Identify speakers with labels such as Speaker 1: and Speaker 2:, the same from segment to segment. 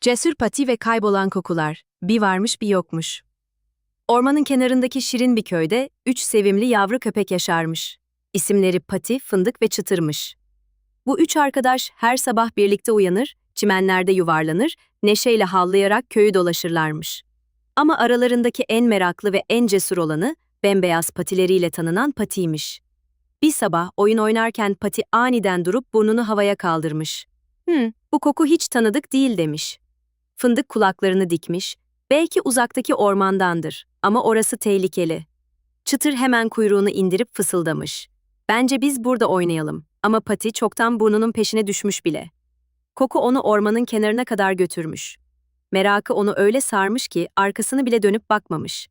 Speaker 1: Cesur pati ve kaybolan kokular. Bir varmış bir yokmuş. Ormanın kenarındaki şirin bir köyde üç sevimli yavru köpek yaşarmış. İsimleri Pati, Fındık ve Çıtırmış. Bu üç arkadaş her sabah birlikte uyanır, çimenlerde yuvarlanır, neşeyle havlayarak köyü dolaşırlarmış. Ama aralarındaki en meraklı ve en cesur olanı bembeyaz patileriyle tanınan Pati'ymiş. Bir sabah oyun oynarken Pati aniden durup burnunu havaya kaldırmış. "Hı, bu koku hiç tanıdık değil." demiş. Fındık kulaklarını dikmiş. Belki uzaktaki ormandandır ama orası tehlikeli. Çıtır hemen kuyruğunu indirip fısıldamış. Bence biz burada oynayalım ama Pati çoktan burnunun peşine düşmüş bile. Koku onu ormanın kenarına kadar götürmüş. Merakı onu öyle sarmış ki arkasını bile dönüp bakmamış.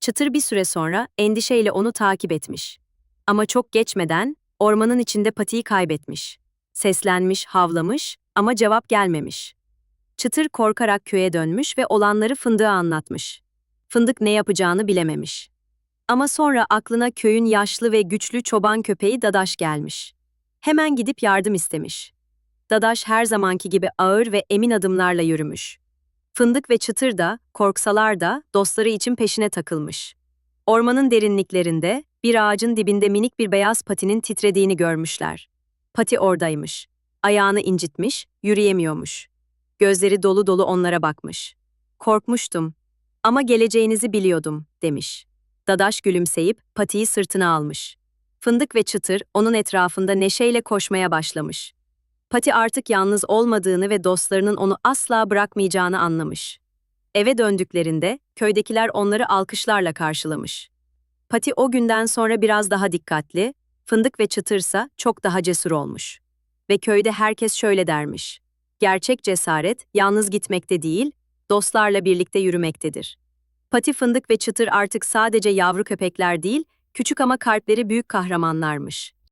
Speaker 1: Çıtır bir süre sonra endişeyle onu takip etmiş. Ama çok geçmeden ormanın içinde Pati'yi kaybetmiş. Seslenmiş, havlamış ama cevap gelmemiş. Çıtır korkarak köye dönmüş ve olanları Fındık'a anlatmış. Fındık ne yapacağını bilememiş. Ama sonra aklına köyün yaşlı ve güçlü çoban köpeği Dadaş gelmiş. Hemen gidip yardım istemiş. Dadaş her zamanki gibi ağır ve emin adımlarla yürümüş. Fındık ve Çıtır da, korksalar da dostları için peşine takılmış. Ormanın derinliklerinde, bir ağacın dibinde minik bir beyaz patinin titrediğini görmüşler. Pati oradaymış. Ayağını incitmiş, yürüyemiyormuş. Gözleri dolu dolu onlara bakmış. Korkmuştum ama geleceğinizi biliyordum, demiş. Dadaş gülümseyip Pati'yi sırtına almış. Fındık ve Çıtır onun etrafında neşeyle koşmaya başlamış. Pati artık yalnız olmadığını ve dostlarının onu asla bırakmayacağını anlamış. Eve döndüklerinde köydekiler onları alkışlarla karşılamış. Pati o günden sonra biraz daha dikkatli, Fındık ve Çıtırsa çok daha cesur olmuş. Ve köyde herkes şöyle dermiş. Gerçek cesaret yalnız gitmekte değil, dostlarla birlikte yürümektedir. Pati Fındık ve Çıtır artık sadece yavru köpekler değil, küçük ama kalpleri büyük kahramanlarmış.